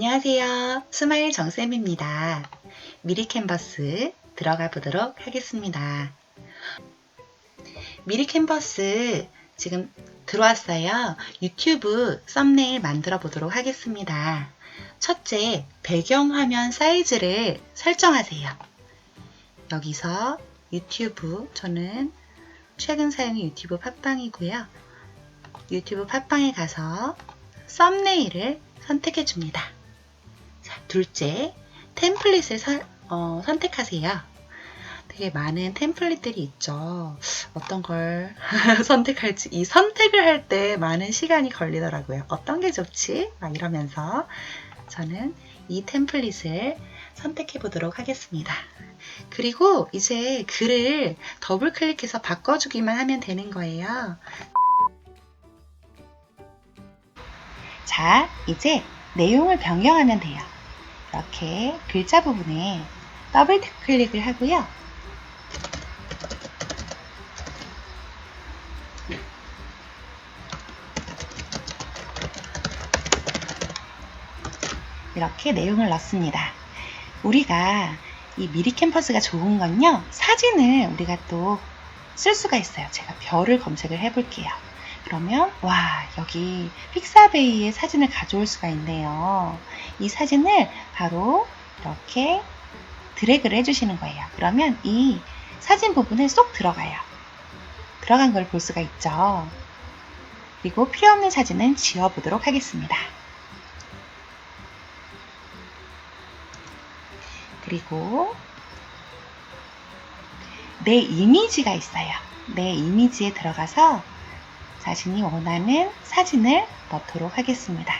안녕하세요. 스마일 정쌤입니다. 미리 캔버스 들어가 보도록 하겠습니다. 미리 캔버스 지금 들어왔어요. 유튜브 썸네일 만들어 보도록 하겠습니다. 첫째, 배경화면 사이즈를 설정하세요. 여기서 유튜브, 저는 최근 사용이 유튜브 팟빵이고요. 유튜브 팟빵에 가서 썸네일을 선택해 줍니다. 자, 둘째, 템플릿을 서- 어, 선택하세요. 되게 많은 템플릿들이 있죠. 어떤 걸 선택할지, 이 선택을 할 때 많은 시간이 걸리더라고요. 어떤 게 좋지? 막 이러면서 저는 이 템플릿을 선택해 보도록 하겠습니다. 그리고 이제 글을 더블 클릭해서 바꿔주기만 하면 되는 거예요. 자, 이제 내용을 변경하면 돼요. 이렇게 글자 부분에 더블 클릭을 하고요. 이렇게 내용을 넣습니다. 우리가 이 미리 캠퍼스가 좋은 건요, 사진을 우리가 또 쓸 수가 있어요. 제가 별을 검색을 해볼게요. 그러면 와 여기 픽사베이의 사진을 가져올 수가 있네요. 이 사진을 바로 이렇게 드래그를 해주시는 거예요. 그러면 이 사진 부분에 쏙 들어가요. 들어간 걸 볼 수가 있죠. 그리고 필요 없는 사진은 지워보도록 하겠습니다. 그리고 내 이미지가 있어요. 내 이미지에 들어가서 자신이 원하는 사진을 넣도록 하겠습니다.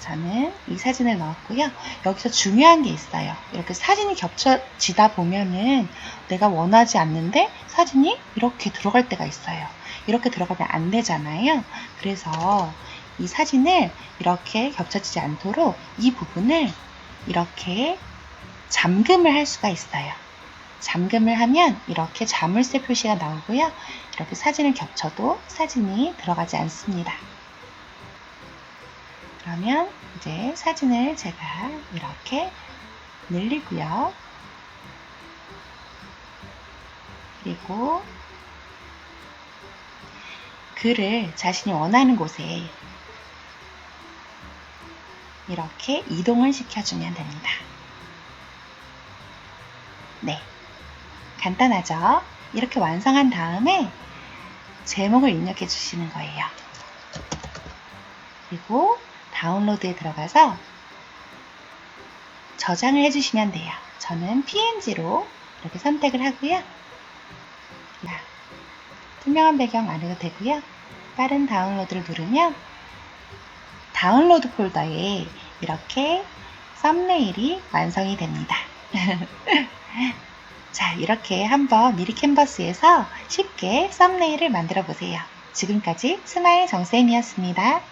저는 이 사진을 넣었고요. 여기서 중요한 게 있어요. 이렇게 사진이 겹쳐지다 보면은 내가 원하지 않는데 사진이 이렇게 들어갈 때가 있어요. 이렇게 들어가면 안 되잖아요. 그래서 이 사진을 이렇게 겹쳐지지 않도록 이 부분을 이렇게 잠금을 할 수가 있어요. 잠금을 하면 이렇게 자물쇠 표시가 나오고요. 이렇게 사진을 겹쳐도 사진이 들어가지 않습니다. 그러면 이제 사진을 제가 이렇게 늘리고요. 그리고 글을 자신이 원하는 곳에 이렇게 이동을 시켜주면 됩니다. 네. 간단하죠? 이렇게 완성한 다음에 제목을 입력해 주시는 거예요. 그리고 다운로드에 들어가서 저장을 해주시면 돼요. 저는 PNG로 이렇게 선택을 하고요. 자, 투명한 배경 안 해도 되고요. 빠른 다운로드를 누르면 다운로드 폴더에 이렇게 썸네일이 완성이 됩니다. 자, 이렇게 한번 미리 캔버스에서 쉽게 썸네일을 만들어 보세요. 지금까지 스마일 정쌤이었습니다.